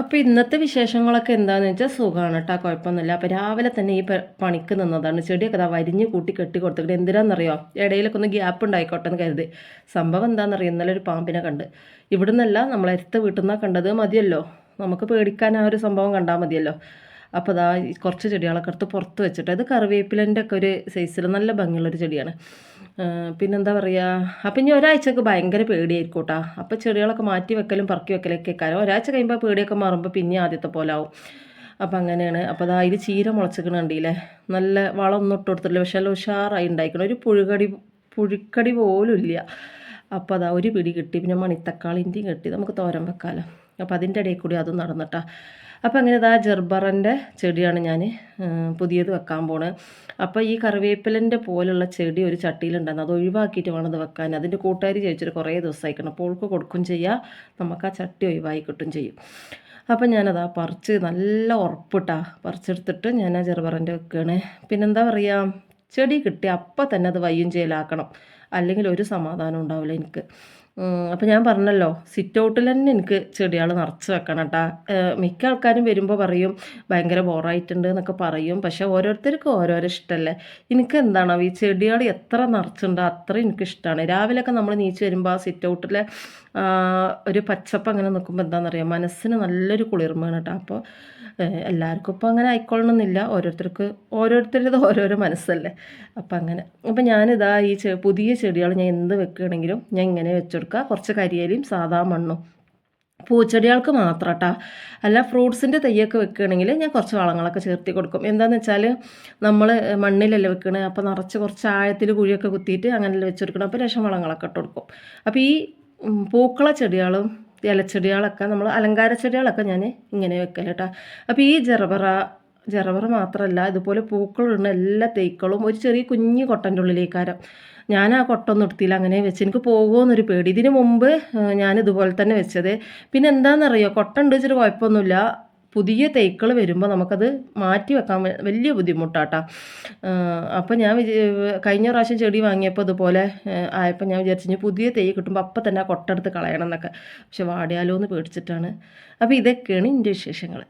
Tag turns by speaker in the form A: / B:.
A: അപ്പോൾ ഇന്നത്തെ വിശേഷങ്ങളൊക്കെ എന്താണെന്ന് വെച്ചാൽ സുഖമാണ് കേട്ടോ കുഴപ്പമൊന്നുമില്ല അപ്പോൾ രാവിലെ തന്നെ ഈ പണിക്ക് നിന്നതാണ്. ചെടിയൊക്കെ അതാ വരിഞ്ഞ് കൂട്ടി കെട്ടി കൊടുത്തിട്ട് എന്തിനാണെന്നറിയോ ഇടയിലൊക്കെ ഒന്ന് ഗ്യാപ്പ് ഉണ്ടായിക്കോട്ടെ എന്ന് കരുതി. സംഭവം എന്താണെന്നറിയോ ഇന്നലെ ഒരു പാമ്പിനെ കണ്ട്. ഇവിടുന്നല്ല നമ്മളെ അടുത്ത വീട്ടിൽ നിന്നാണ് കണ്ടത് മതിയല്ലോ. നമുക്ക് പേടിക്കാൻ ആ ഒരു സംഭവം കണ്ടാൽ മതിയല്ലോ. അപ്പോൾ അതാ കുറച്ച് ചെടികളൊക്കെ എടുത്ത് പുറത്ത് വെച്ചിട്ട് അത് കറിവേപ്പിലന്റെ ഒക്കെ ഒരു സൈസിൽ നല്ല ഭംഗിയുള്ളൊരു ചെടിയാണ്. പിന്നെന്താ പറയുക അപ്പം ഇനി ഒരാഴ്ചക്ക് ഭയങ്കര പേടിയായിരിക്കും കേട്ടോ. അപ്പോൾ ചെടികളൊക്കെ മാറ്റി വെക്കലും പറക്കി വെക്കലൊക്കെ കാരണം ഒരാഴ്ച കഴിയുമ്പോൾ പേടിയൊക്കെ മാറുമ്പോൾ പിന്നെ ആദ്യത്തെ പോലെ ആവും. അപ്പം അങ്ങനെയാണ്. അപ്പോൾ അതാ ഇത് ചീര മുളച്ചിക്കണ കണ്ടില്ലേ? നല്ല വളമൊന്നും ഇട്ട് കൊടുത്തിട്ടില്ല. പക്ഷേ നല്ല ഉഷാറായി ഉണ്ടായിക്കണം ഒരു പുഴുകടി പുഴുക്കടി പോലും ഇല്ല. അപ്പോൾ അതാ ഒരു പിടി കിട്ടി. പിന്നെ മണിത്തക്കാളിന്റെയും കിട്ടി. നമുക്ക് തോരൻ വെക്കാമല്ലോ അപ്പോൾ അതിന്റെ ഇടയിൽ കൂടി അതും നടന്നിട്ടാ. അപ്പോൾ അങ്ങനെ ഇതാ ജെർബറന്റെ ചെടിയാണ് ഞാൻ പുതിയത് വെക്കാൻ പോണത് അപ്പോൾ ഈ കറിവേപ്പിലന്റെ പോലുള്ള ചെടി ഒരു ചട്ടിയിലുണ്ടായിരുന്നു. അത് ഒഴിവാക്കിയിട്ട് വേണം അത് വെക്കാൻ. അതിന്റെ കൂട്ടുകാരി ചോദിച്ചിട്ട് കുറേ ദിവസമായിക്കണം. അപ്പോൾ ഓൾക്ക് കൊടുക്കും ചെയ്യുക നമുക്ക് ആ ചട്ടി ഒഴിവായി കിട്ടും ചെയ്യും. അപ്പം ഞാനതാ പറിച്ച് നല്ല ഉറപ്പിട്ടാ. പറിച്ചെടുത്തിട്ട് ഞാൻ ആ ചെറുപറന്റെ വെക്കുകയാണ് പിന്നെന്താ പറയുക ചെടി കിട്ടി അപ്പം തന്നെ അത് വയ്യും ചെയ്യലാക്കണം. അല്ലെങ്കിൽ ഒരു സമാധാനം ഉണ്ടാവില്ല എനിക്ക്. അപ്പം ഞാൻ പറഞ്ഞല്ലോ സിറ്റ് ഔട്ടിൽ തന്നെ എനിക്ക് ചെടികൾ നിറച്ച് വെക്കണം കേട്ടോ മിക്ക ആൾക്കാരും വരുമ്പോൾ പറയും ഭയങ്കര ബോറായിട്ടുണ്ട് എന്നൊക്കെ പറയും. പക്ഷേ ഓരോരുത്തർക്കും ഓരോരോ ഇഷ്ടമല്ലേ എനിക്ക് എന്താണോ ഈ ചെടികൾ എത്ര നിറച്ചുണ്ടോ അത്ര എനിക്കിഷ്ടമാണ് രാവിലെയൊക്കെ നമ്മൾ നീച്ച് വരുമ്പോൾ ആ സിറ്റ് ഔട്ടിലെ ഒരു പച്ചപ്പ് അങ്ങനെ നിൽക്കുമ്പോൾ എന്താണെന്നറിയാം മനസ്സിന് നല്ലൊരു കുളിർമയാണ് കേട്ടോ അപ്പോൾ എല്ലാവർക്കും ഇപ്പോൾ അങ്ങനെ ആയിക്കൊള്ളണമെന്നില്ല ഓരോരുത്തർക്ക് ഓരോരുത്തരുടെ ഓരോരോ മനസ്സല്ലേ. അപ്പം അങ്ങനെ. അപ്പം ഞാനിതാ ഈ പുതിയ ചെടികൾ ഞാൻ എന്ത് വെക്കുകയാണെങ്കിലും ഞാൻ ഇങ്ങനെ വെച്ചെടുക്കുക കുറച്ച് കരിയേലിയും സാധാ മണ്ണും. പൂച്ചെടികൾക്ക് മാത്രം കേട്ടോ അല്ല ഫ്രൂട്ട്സിന്റെ തൈയൊക്കെ വെക്കുകയാണെങ്കിൽ ഞാൻ കുറച്ച് വളങ്ങളൊക്കെ ചേർത്തി കൊടുക്കും. എന്താണെന്ന് വെച്ചാൽ നമ്മൾ മണ്ണിലല്ലേ വെക്കണത് അപ്പോൾ നിറച്ച് കുറച്ച് ആഴത്തിൽ കുഴിയൊക്കെ കുത്തിയിട്ട് അങ്ങനെ വെച്ച് കൊടുക്കണം അപ്പോൾ രസം വളങ്ങളൊക്കെ ഇട്ട് കൊടുക്കും. അപ്പോൾ ഈ പൂക്കള ചെടികളും ഇലച്ചെടികളൊക്കെ നമ്മൾ അലങ്കാര ചെടികളൊക്കെ ഞാൻ ഇങ്ങനെ വെക്കൽ കേട്ടോ. അപ്പോൾ ഈ ജറബറ ജറബറ മാത്രമല്ല ഇതുപോലെ പൂക്കളുള്ള എല്ലാ തേക്കളും ഒരു ചെറിയ കുഞ്ഞു കൊട്ടന്റെ ഉള്ളിലേക്കാരം. ഞാൻ ആ കൊട്ടൊന്നും എടുത്തില്ല അങ്ങനെ വെച്ച് എനിക്ക് പോകുമെന്നൊരു പേടി. ഇതിന് മുമ്പ് ഞാൻ ഇതുപോലെ തന്നെ വെച്ചത്. പിന്നെ എന്താണെന്നറിയോ കൊട്ട ഉണ്ട് വെച്ചിട്ട് കുഴപ്പമൊന്നുമില്ല. പുതിയ തേക്കൾ വരുമ്പോൾ നമുക്കത് മാറ്റി വെക്കാൻ വലിയ ബുദ്ധിമുട്ടാട്ടാ. അപ്പോൾ ഞാൻ കഴിഞ്ഞ പ്രാവശ്യം ചെടി വാങ്ങിയപ്പോൾ ഇതുപോലെ ആയപ്പോൾ ഞാൻ വിചാരിച്ചു പുതിയ തൈ കിട്ടുമ്പോൾ അപ്പം തന്നെ കൊട്ടെടുത്ത് കളയണം എന്നൊക്കെ. പക്ഷെ വാടിയാലോ എന്ന് പേടിച്ചിട്ടാണ്. അപ്പോൾ ഇതൊക്കെയാണ് എന്റെ വിശേഷങ്ങൾ